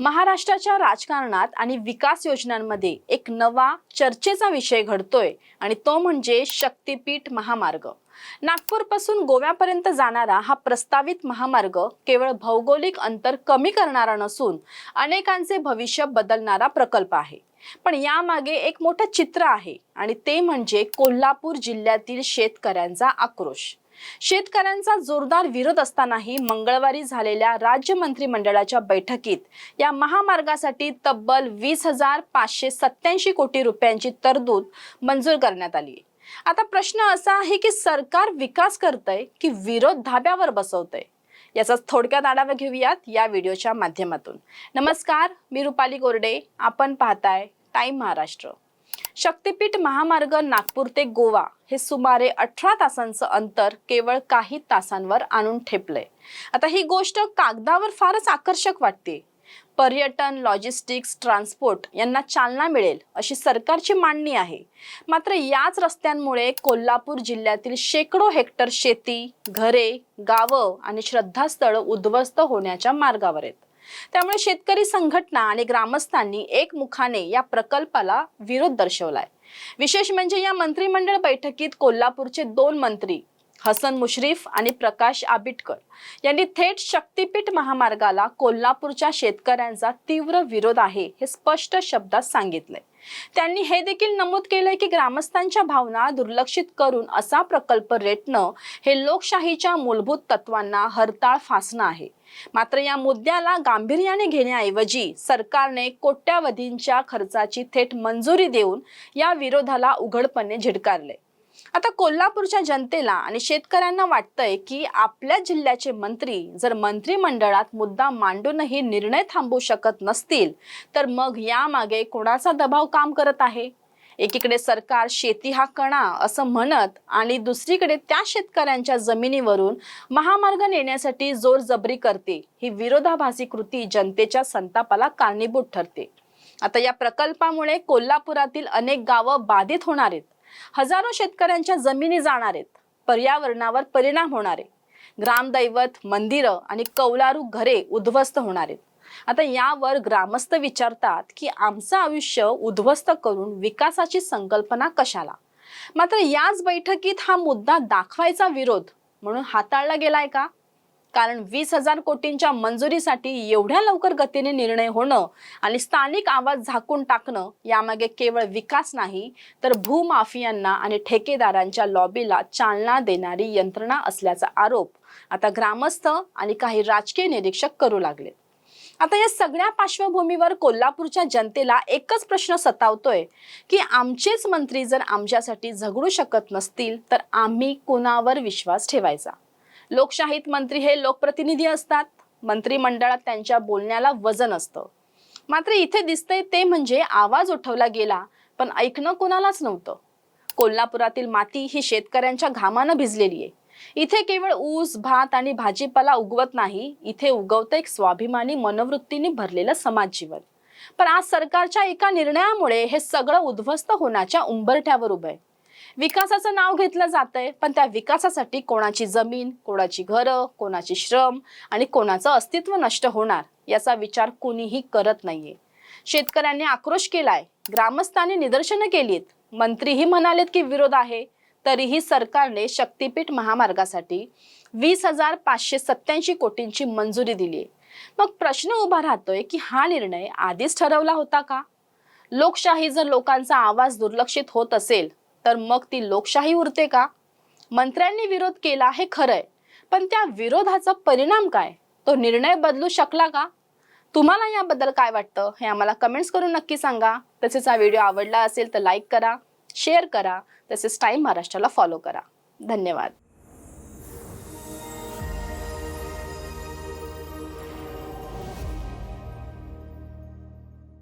महाराष्ट्राच्या राजकारणात आणि विकास योजनांमध्ये एक नवा चर्चेचा विषय घडतोय आणि तो म्हणजे शक्तीपीठ महामार्ग. नागपूरपासून गोव्यापर्यंत जाणारा हा प्रस्तावित महामार्ग केवळ भौगोलिक अंतर कमी करणारा नसून अनेकांचे भविष्य बदलणारा प्रकल्प आहे. पण यामागे एक मोठं चित्र आहे आणि ते म्हणजे कोल्हापूर जिल्ह्यातील शेतकऱ्यांचा आक्रोश. शेतकऱ्यांचा जोरदार विरोध असतानाही मंगळवारी झालेल्या राज्य मंत्रिमंडळाच्या बैठकीत या महामार्गासाठी तब्बल वीस हजार पाचशे सत्याऐंशी कोटी रुपयांची तरतूद मंजूर करण्यात आली. आता प्रश्न असा आहे की सरकार विकास करतंय की विरोध धाब्यावर बसवतय? याचा थोडक्यात आढावा घेऊयात या व्हिडिओच्या माध्यमातून. नमस्कार मी रुपाली गोरडे. आपण पाहताय टाइम महाराष्ट्र. शक्तीपीठ महामार्ग नागपूर ते गोवा हे सुमारे अठरा तासांचं अंतर केवळ काही तासांवर आणून ठेपलंय. आता ही गोष्ट कागदावर फारच आकर्षक वाटते. पर्यटन लॉजिस्टिक्स ट्रान्सपोर्ट यांना चालना मिळेल अशी सरकारची मांडणी आहे. मात्र याच रस्त्यांमुळे कोल्हापूर जिल्ह्यातील शेकडो हेक्टर शेती घरे गावं आणि श्रद्धास्थळं उद्ध्वस्त होण्याच्या मार्गावर आहेत. त्यामुळे शेतकरी संघटना आणि ग्रामस्थांनी एकमुखाने या प्रकल्पाला विरोध दर्शवलाय. विशेष म्हणजे या मंत्रिमंडळ बैठकीत कोल्हापूरचे दोन मंत्री हसन मुश्रीफ आणि प्रकाश आबिटकर यांनी थेट शक्तीपीठ महामार्गाला कोल्हापूरच्या शेतकऱ्यांचा तीव्र विरोध आहे हे स्पष्ट शब्दात सांगितलंय. त्यांनी हे देखील नमूद केलंय की ग्रामस्थांच्या भावना दुर्लक्षित करून असा प्रकल्प रेटणं हे लोकशाहीच्या मूलभूत तत्वांना हरताळ फासणं आहे. मात्र या मुद्द्याला गांभीर्याने घेण्याऐवजी सरकारने कोट्यावधींच्या खर्चाची थेट मंजुरी देऊन या विरोधाला उघडपणे झिडकारले आता कोल्हापूरच्या जनतेला आणि शेतकऱ्यांना वाटतंय की आपल्या जिल्ह्याचे मंत्री जर मंत्रिमंडळात मुद्दा मांडूनही निर्णय थांबवू शकत नसतील तर मग यामागे कोणाचा दबाव काम करत आहे? एकीकडे सरकार शेती हा कणा असं म्हणत आणि दुसरीकडे त्या शेतकऱ्यांच्या जमिनीवरून महामार्ग नेण्यासाठी जोर जबरी करते ही विरोधाभासी कृती जनतेच्या संतापाला कारणीभूत ठरते. आता या प्रकल्पामुळे कोल्हापुरातील अनेक गावं बाधित होणार आहेत. हजारो शेतकऱ्यांच्या जमिनी जाणार आहेत. पर्यावरणावर परिणाम होणार आहे. ग्रामदैवत मंदिरं आणि कौलारू घरे उद्ध्वस्त होणार आहेत. आता यावर ग्रामस्थ विचारतात की आमचं आयुष्य उद्ध्वस्त करून विकासाची संकल्पना कशाला? मात्र याच बैठकीत हा मुद्दा दाखवायचा विरोध म्हणून हाताळला गेलाय का? कारण वीस हजार कोटींच्या मंजुरीसाठी एवढ्या लवकर गतीने निर्णय होणं आणि स्थानिक आवाज झाकून टाकणं यामागे केवळ विकास नाही तर भूमाफियांना आणि ठेकेदारांच्या लॉबीला चालना देणारी यंत्रणा असल्याचा आरोप आता ग्रामस्थ आणि काही राजकीय निरीक्षक करू लागले. आता या सगळ्या पार्श्वभूमीवर कोल्हापूरच्या जनतेला एकच प्रश्न सतावतोय की आमचेच मंत्री जर आमच्यासाठी झगडू शकत नसतील तर आम्ही कुणावर विश्वास ठेवायचा? लोकशाहीत मंत्री हे लोकप्रतिनिधी असतात. मंत्रिमंडळात त्यांच्या बोलण्याला वजन असतं. मात्र इथे दिसतंय ते म्हणजे आवाज उठवला गेला पण ऐकणं कोणालाच नव्हतं. कोल्हापुरातील माती ही शेतकऱ्यांच्या घामानं भिजलेली आहे. इथे केवळ ऊस भात आणि भाजीपाला उगवत नाही इथे उगवतं एक स्वाभिमानी मनोवृत्तीने भरलेलं समाज जीवन पण आज सरकारच्या एका निर्णयामुळे हे सगळं उद्ध्वस्त होण्याच्या उंबरठ्यावर उभं आहे. विकासाचं नाव घेतलं जातंय पण त्या विकासासाठी कोणाची जमीन कोणाची घरं कोणाची श्रम आणि कोणाचं अस्तित्व नष्ट होणार याचा विचार कोणीही करत नाहीये. शेतकऱ्यांनी आक्रोश केलाय ग्रामस्थांनी निदर्शनं केलीत मंत्रीही म्हणालेत की विरोध आहे तरीही सरकारने शक्तीपीठ महामार्गासाठी वीस हजार पाचशे सत्याऐंशी कोटींची मंजुरी दिली आहे मग प्रश्न उभा राहतोय की हा निर्णय आधीच ठरवला होता का? लोकशाही जर लोकांचा आवाज दुर्लक्षित होत असेल तर मग ती लोकशाही उरते का? मंत्र्यांनी विरोध केला हे खरंय. पण त्या विरोधाचा परिणाम काय? तो निर्णय बदलू शकला का? तुम्हाला याबद्दल काय वाटतं? हे आम्हाला कमेंट्स करून नक्की सांगा. तसेच हा व्हिडिओ आवडला असेल तर लाईक करा शेअर करा. तसेच टाईम महाराष्ट्राला फॉलो करा. धन्यवाद.